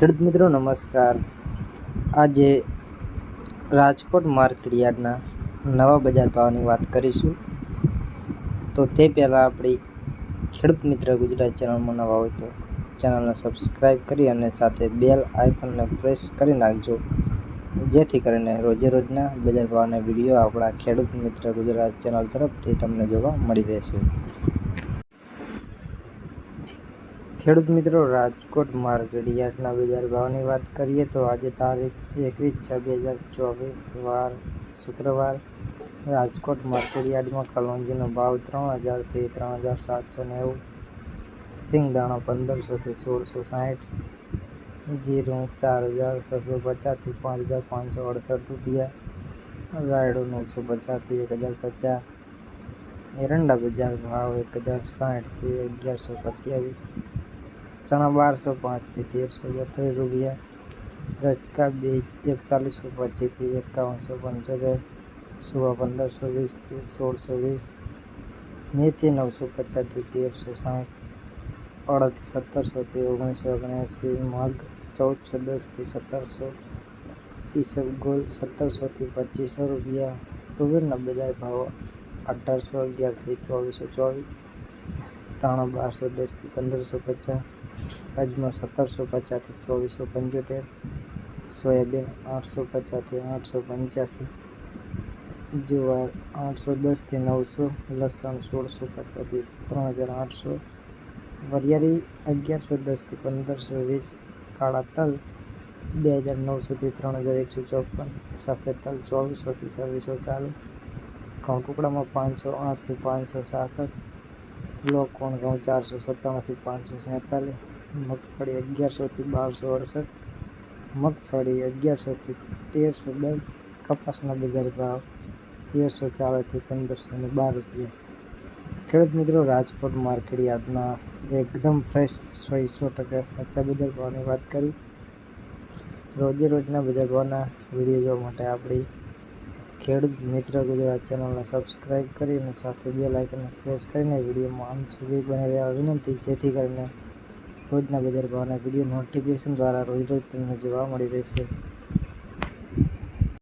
ખેડૂત મિત્રો, નમસ્કાર. આજે રાજકોટ માર્કેટ યાર્ડના નવા બજાર ભાવની વાત કરીશું. તો તે પહેલાં આપણી ખેડૂત મિત્ર ગુજરાત ચેનલમાં નવા હોય તો ચેનલને સબસ્ક્રાઈબ કરી અને સાથે બેલ આઇકનને પ્રેસ કરી નાખજો. જેથી કરીને રોજે રોજના બજાર ભાવના વીડિયો આપણા ખેડૂત મિત્ર ગુજરાત ચેનલ તરફથી તમને જોવા મળી રહેશે. ખેડૂત મિત્રો, રાજકોટ માર્કેટ યાર્ડના બજાર ભાવની વાત કરીએ તો આજે તારીખ એકવીસ છ બે હજાર ચોવીસ વાર શુક્રવાર રાજકોટ માર્કેટ યાર્ડમાં કલોંજીનો ભાવ ત્રણ હજારથી ત્રણ હજાર સાતસો નેવું, સિંગદાણા પંદરસોથી સોળસો સાઠ, જીરું ચાર હજાર છસો પચાસથી પાંચ હજાર પાંચસો અડસઠ રૂપિયા, રાયડો નવસો પચાસથી એક હજાર પચાસ, એરંડા બજાર ભાવ એક હજાર સાઠથી અગિયારસો સત્યાવીસ ચણા બારસો પાંચથી તેરસો બત્રીસ રૂપિયા. રચકા બે એકતાલીસો પચીસથી એકાવનસો પંચોતેર. સુવા પંદરસો વીસથી સોળસો વીસ. મેથી નવસો પચાસથી તેરસો સાઠ. અડદ સત્તરસોથી ઓગણીસો ઓગણએંસી. મગ ચૌદસો દસથી સત્તરસો. ઈસબગુલ સત્તરસોથી પચીસો રૂપિયા. તુવેરના બજાર ભાવ અઢારસો અગિયારથી ચોવીસો ચોવીસ. તાણા બારસો દસથી પંદરસો પચાસ અજમા સત્તરસો પચાસથી ચોવીસો પંચોતેર, સોયાબીન આઠસો પચાસથી આઠસો પંચ્યાસી, જુવાર આઠસો દસથી નવસો, લસણ સોળસો પચાસથી ત્રણ હજાર આઠસો, વરિયાળી અગિયારસો દસથી પંદરસો વીસ, કાળા તલ બે હજાર નવસોથી ત્રણ હજાર એકસો ચોપન, સફેદ તલ ચોવીસોથી છવ્વીસો ચાલીસ, ઘઉં ટુકડામાં પાંચસો આઠથી પાંચસો સાસઠ લોકોણ ઘઉં ચારસો સત્તાણુંથી પાંચસો સેતાલીસ મગફળી અગિયારસોથી બારસો અડસઠ. મગફળી અગિયારસોથી તેરસો દસ. કપાસના બજાર ભાવ તેરસો ચાલીસથી પંદરસો ને બાર રૂપિયા. ખેડૂત મિત્રો, રાજકોટ માર્કેટ યાર્ડના એકદમ ફ્રેશ સો સો ટકા સાચા બજાર ભાવની વાત કરી. રોજે રોજના બજાર ભાવના વીડિયો જોવા માટે આપણી ખેડૂત મિત્ર ગુજરાત ચેનલને સબસ્ક્રાઈબ કરી અને સાથે બે લાઇકને પ્રેસ કરીને વિડીયોમાં અંત સુધી બની રહેવા વિનંતી. જેથી કરીને રોજના બજાર ભાવના વીડિયો નોટિફિકેશન દ્વારા રોજ રોજ તમને જોવા મળી રહેશે.